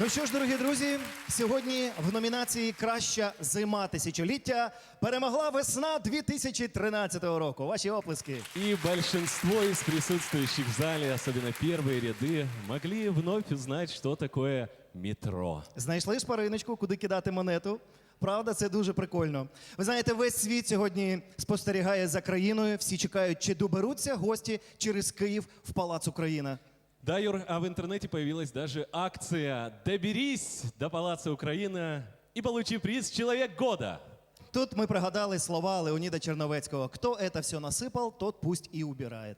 Ну що ж, дорогі друзі, сьогодні в номінації Краща зима тисячоліття перемогла весна 2013 року. Ваші оплески. И большинство из присутствующих в зале, особенно первые ряды, могли вновь узнать, что такое метро. Знайшли шпариночку, куди кидати монету. Правда, це дуже прикольно. Ви знаєте, весь світ сьогодні спостерігає за країною. Всі чекають, чи доберуться гості через Київ в Палац Україна. Да, Юр, а в интернете появилась даже акция «Доберись до Палаца Украина и получи приз «Человек года». Тут ми пригадали слова Леоніда Черновецького: хто це все насипав, тот пусть і убирає.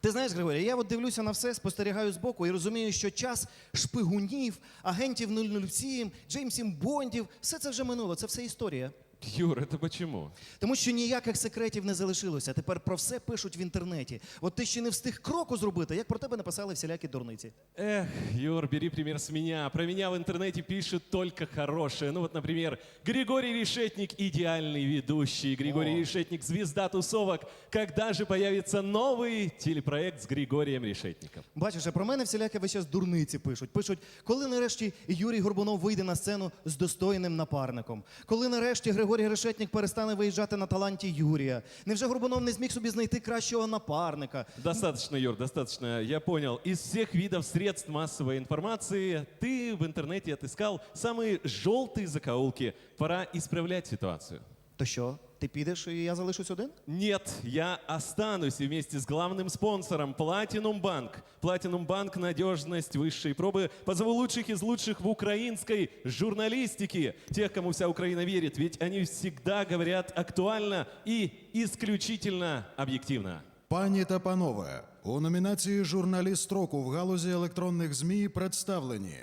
Ти знаєш, Григорій, я от дивлюся на все, спостерігаю збоку і розумію, що час шпигунів, агентів 007, Джеймсів Бондів, все це вже минуло, це все історія. Юр, это почему? Тому що ніяких секретів не залишилося. Тепер про все пишуть в інтернеті. От ти ще не встиг кроку зробити, як про тебе написали всілякі дурниці. Эх, Юр, бери пример с меня. Про меня в интернете пишут только хорошее. Ну вот, например, Григорий Решетник – идеальный ведущий. Григорий Решетник – звезда тусовок. Когда же появится новый телепроект с Григорием Решетником? Бачиш, а про мене всілякі весь час дурниці пишуть. Пишуть, коли нарешті Юрій Горбунов вийде на сцену з достойним напарником. Коли нарешті Григорій Решетник перестане виїжджати на таланті Юрія. Невже Горбунов не зміг собі знайти кращого напарника? Достаточно, Юр, достаточно. Я понял. Из всех видов средств массовой информации ты в интернете отыскал самые желтые закоулки. Пора исправлять ситуацию. То що, ти підеш і я залишусь один? Нет, я останусь и вместе с главным спонсором Platinum Bank. Platinum Bank – надежность высшей пробы. Позову лучших из лучших в украинской журналистике. Тех, кому вся Украина верит. Ведь они всегда говорят актуально и исключительно объективно. Пані та панове, у номінації Журналіст року в галузі електронних ЗМІ представлені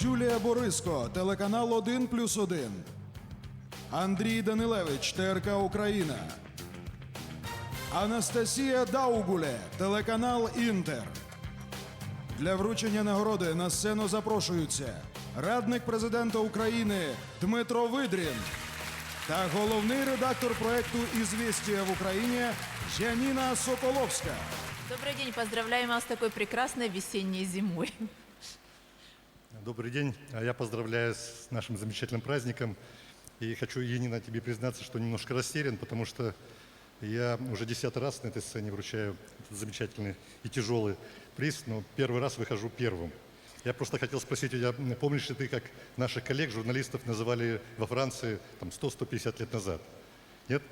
Юлія Бориско, телеканал 1 плюс 1. Андрій Данилевич, ТРК Україна. Анастасія Даугуле, телеканал Інтер. Для вручення нагороди на сцену запрошуються радник президента України Дмитро Видрін та головний редактор проекту «Ізвістія в Україні Яніна Соколовська. Добрый день, поздравляем вас с такой прекрасной весенней зимой. Добрый день. А Я поздравляю с нашим замечательным праздником. И хочу, Енина, тебе признаться, что немножко растерян, потому что я уже десятый раз на этой сцене вручаю этот замечательный и тяжелый приз, но первый раз выхожу первым. Я просто хотел спросить у тебя, помнишь ли ты, как наших коллег, журналистов называли во Франции там, 100-150 лет назад? Нет?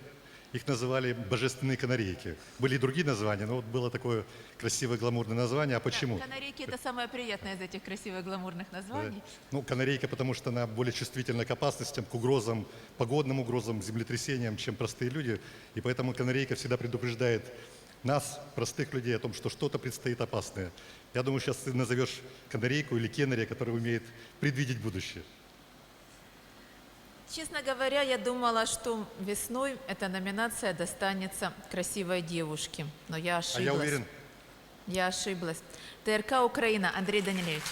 Их называли божественные канарейки. Были и другие названия, но вот было такое красивое гламурное название. А почему? Канарейки – это самое приятное из этих красивых гламурных Да. названий. Ну, канарейка, потому что она более чувствительна к опасностям, к угрозам, погодным угрозам, землетрясениям, чем простые люди. И поэтому канарейка всегда предупреждает нас, простых людей, о том, что что-то предстоит опасное. Я думаю, сейчас ты назовешь канарейку или кеннерия, который умеет предвидеть будущее. Честно говоря, я думала, что весной эта номинация достанется красивой девушке. Но я А ошиблась. я уверен, Я ошиблась. ТРК Украина, Андрей Данилевич.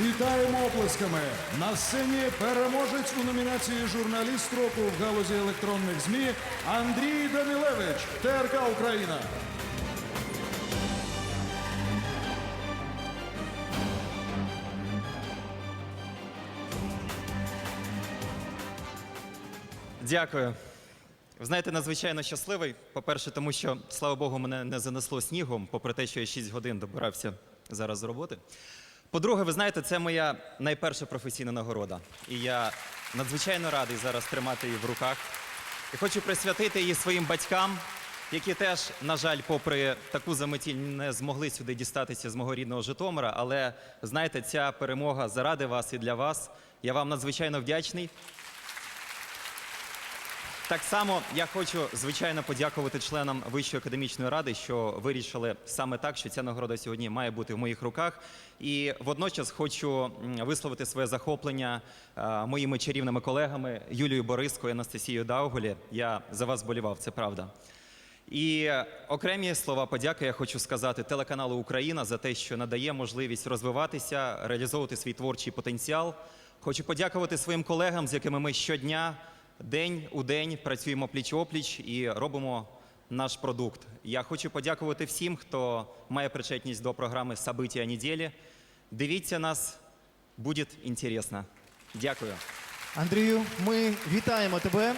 Вітаємо оплесками! На сцені переможець у номінації Журналіст року в галузі електронних ЗМІ Андрій Данилевич, ТРК Україна. Дякую. Ви знаєте, надзвичайно щасливий. По-перше, тому що, слава Богу, мене не занесло снігом, попри те, що я 6 годин добирався зараз з роботи. По-друге, ви знаєте, це моя найперша професійна нагорода. І я надзвичайно радий зараз тримати її в руках. І хочу присвятити її своїм батькам, які теж, на жаль, попри таку заметіль не змогли сюди дістатися з мого рідного Житомира. Але знаєте, ця перемога заради вас і для вас. Я вам надзвичайно вдячний. Так само я хочу звичайно подякувати членам Вищої академічної ради, що вирішили саме так, що ця нагорода сьогодні має бути в моїх руках. І водночас хочу висловити своє захоплення е, моїми чарівними колегами Юлією Бориско і Анастасією Дауголі. Я за вас болівав, це правда. І окремі слова подяки я хочу сказати телеканалу Україна за те, що надає можливість розвиватися, реалізовувати свій творчий потенціал. Хочу подякувати своїм колегам, з якими ми щодня, день у день працюємо пліч опліч і робимо наш продукт. Я хочу подякувати всім, хто має причетність до програми События неділі. Дивіться нас, буде інтересно. Дякую. Андрію, ми вітаємо тебе.